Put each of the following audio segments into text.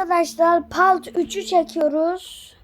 Arkadaşlar Palt 3'ü çekiyoruz.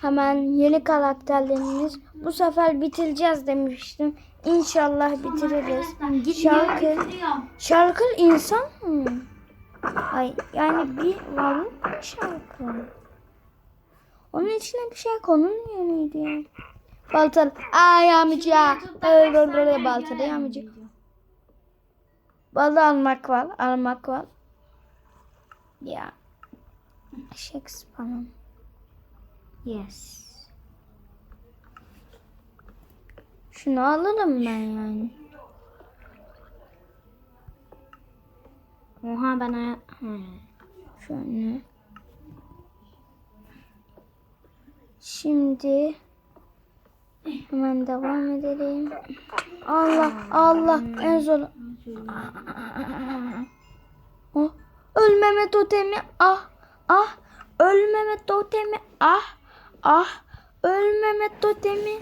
Hemen yeni karakterlerimiz. Bu sefer bitireceğiz demiştim. İnşallah bitiririz. Şarkı, şarkı insan mı? Ay, yani bir varlık şarkı. Onun içine bir şey konulmuyor muydu ya? Baltalı. Ay amca. Öyle baltalı amca. Balı almak var. Almak var. Ya. Shakespeare'ın. Yes. Şunu alırım ben yani. Oha bana Şöyle. Şimdi hemen devam edelim. Allah Allah en zor. Oh, ölmeme totemi ah ah ölmeme totemi ah ah ölmeme totemi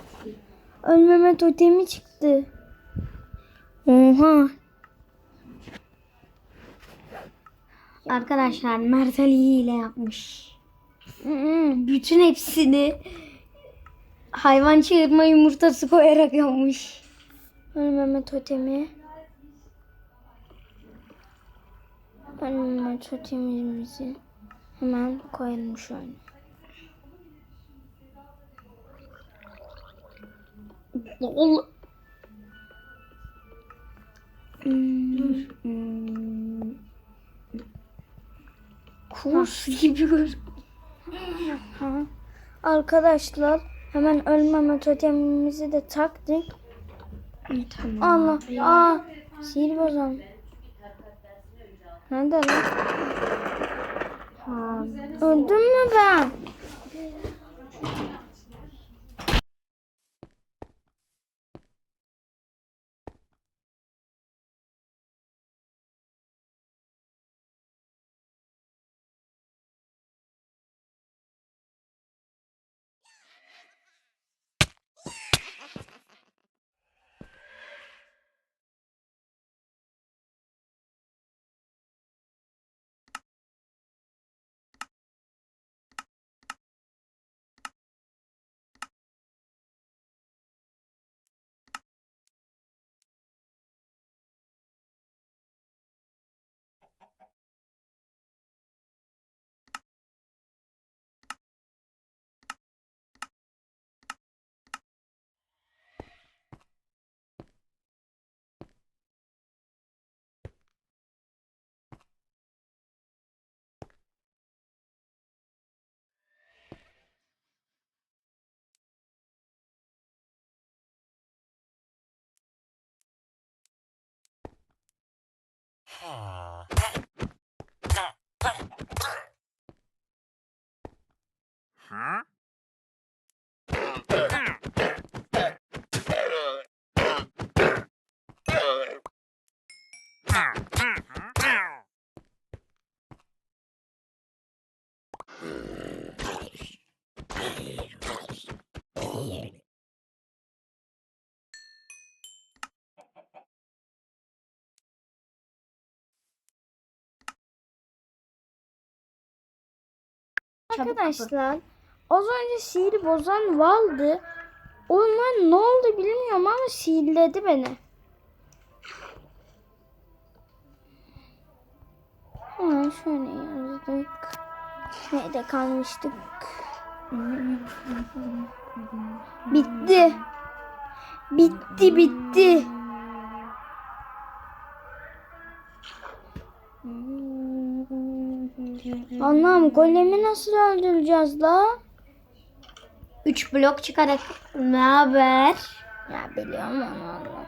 ölmeme totemi çıktı. Oha Arkadaşlar Mert Ali hile yapmış. Bütün hepsini hayvan çığırma yumurtası koyarak yapmış. Ölmeme totemi. Ölmeme totemimizi hemen koyalım şöyle. Ol Hmm. Kurs gibi. Ha. Arkadaşlar hemen ölmeme totemimizi de taktık. Tamam. Allah. Aa, sihir bozan. Nerede lan? Öldüm mü ben? Huh? Arkadaşlar az önce sihir bozan Val'dı. Onlar ne oldu bilmiyorum ama sihirledi beni. Hemen şöyle yazdık. Nerede kalmıştık? Bitti. Bitti bitti. Anlam golemi nasıl öldüreceğiz la? 3 blok çıkarak ne haber? Ya biliyorum onu onu.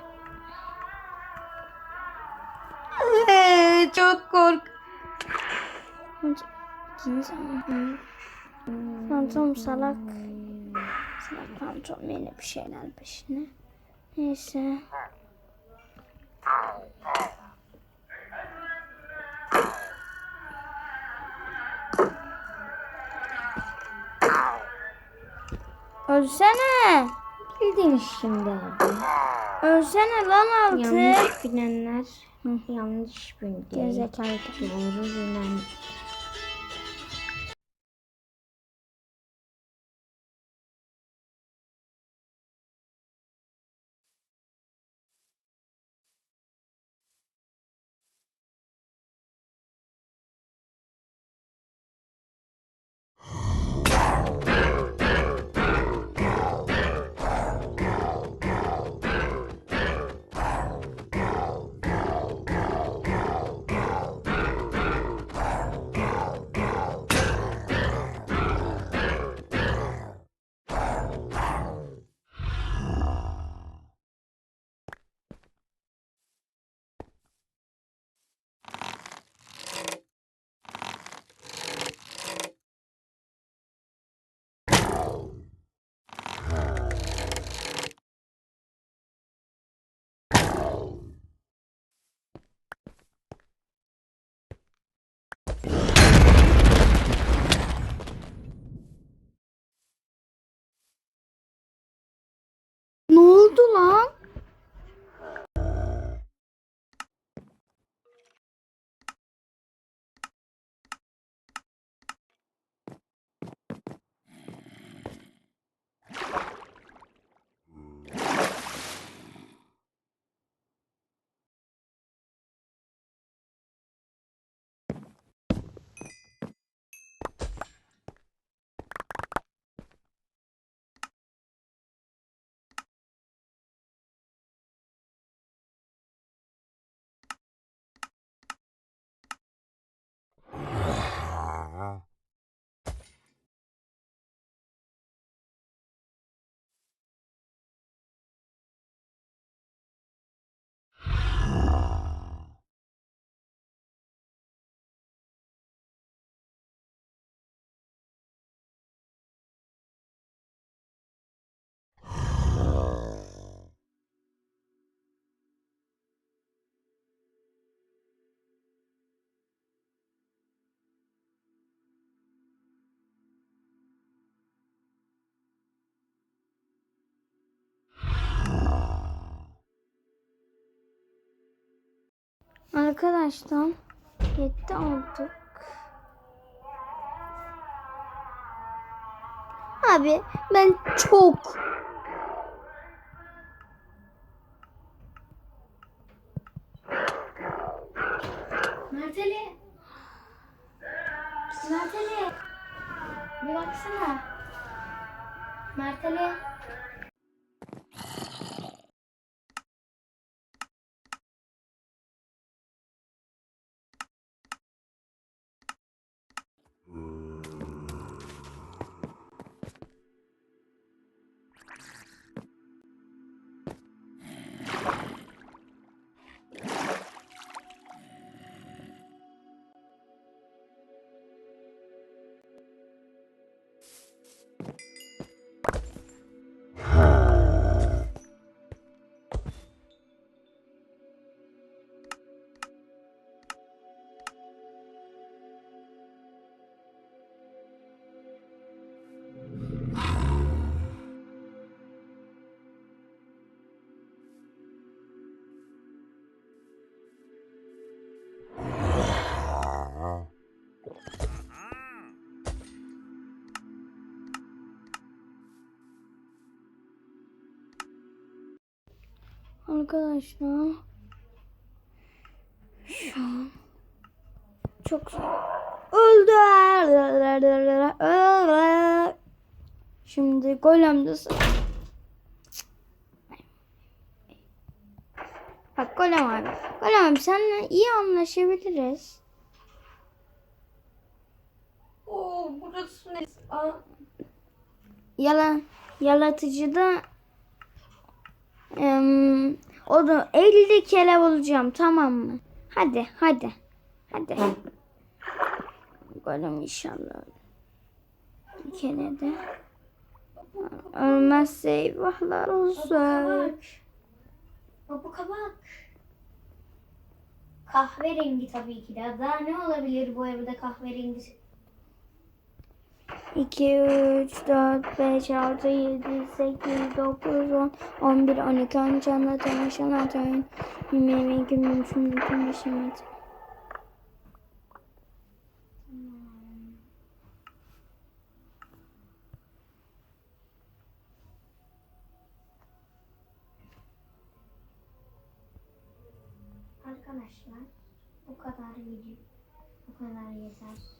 Çok kork. Fantom salak. Salak fantom yine bir şeyler peşine. Neyse. Ölsene. Bildin şimdi abi. Ölsene lan altı. Yanlış bilenler yanlış bildi. Gerizekalı. Doğru bilen Arkadaşlar yetti olduk. Abi ben çok Merteli. Merteli. Bir baksana. Merteli. Arkadaşlar şu an çok. Öldü. Şimdi golemde Bak golem abi. Golem abi seninle iyi anlaşabiliriz. Oo burası ne? Aa, Yala, yalatıcıda o da 50 kere bulacağım tamam mı? Hadi hadi. Hadi. Golem inşallah. Bir kere de. Ölmezse eyvahlar olsun. Bu kabak. Kahverengi tabii ki de. Daha ne olabilir bu evde kahverengi? 2, 3, 4, 5, 6, 7, 8, 9, 10, 11, 12, 13, 14, 15, 16, 17, 20, 22, 23, 24, 25, 26. Arkadaşlar bu kadar video. Bu kadar yeter.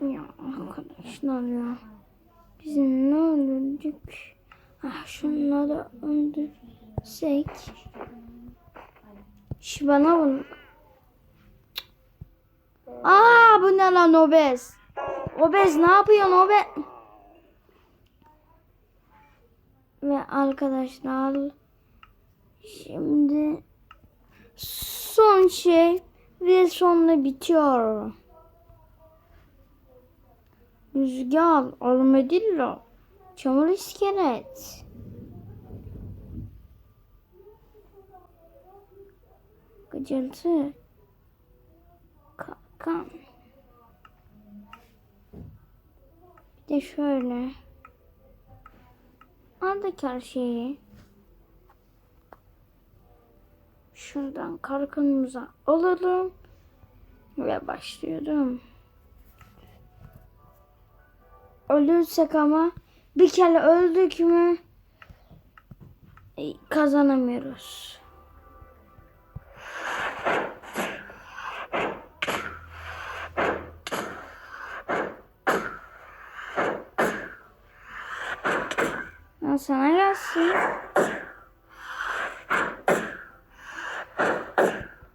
Ya arkadaşlar ya. Biz ne öldürdük? Ah şunları öldürsek. Şu bana bunu. Aa bu ne lan obez? Obez ne yapıyorsun obez? Ve arkadaşlar şimdi son şey ve sonra bitiyor. Rüzgar, armadillo, çamur iskelet. Gıcırtı. Kalkan. Bir de şöyle. Aldaki her şeyi. Şuradan kalkanımıza alalım. Ve başlıyorum. Ölürsek ama bir kere öldük mü e, kazanamıyoruz. Ya sana gelsin.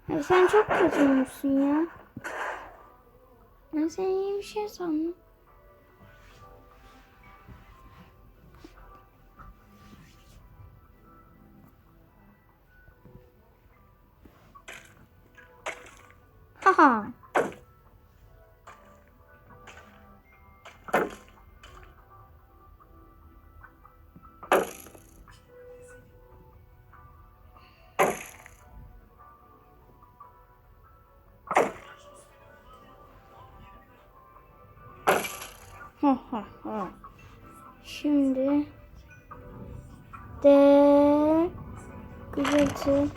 Ya sen çok kötüymüşsün ya. Ben seni iyi bir şey sandım. Haha. Ha ha ha. Şimdi de gürültü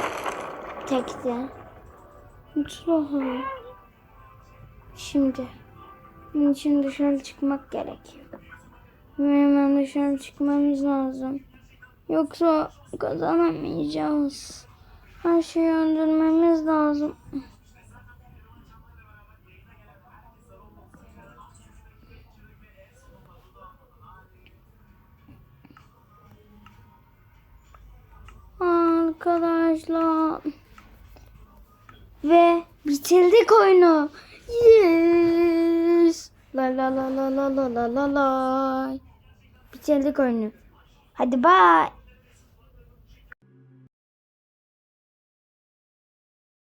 tekte. Mutlu Şimdi. Bunun için dışarı çıkmak gerekiyor. Ve hemen dışarı çıkmamız lazım. Yoksa kazanamayacağız. Her şeyi öldürmemiz lazım. Arkadaşlar. Bitirdik oyunu. Yes. La la la la la la la la. Bitirdik oyunu. Hadi bye.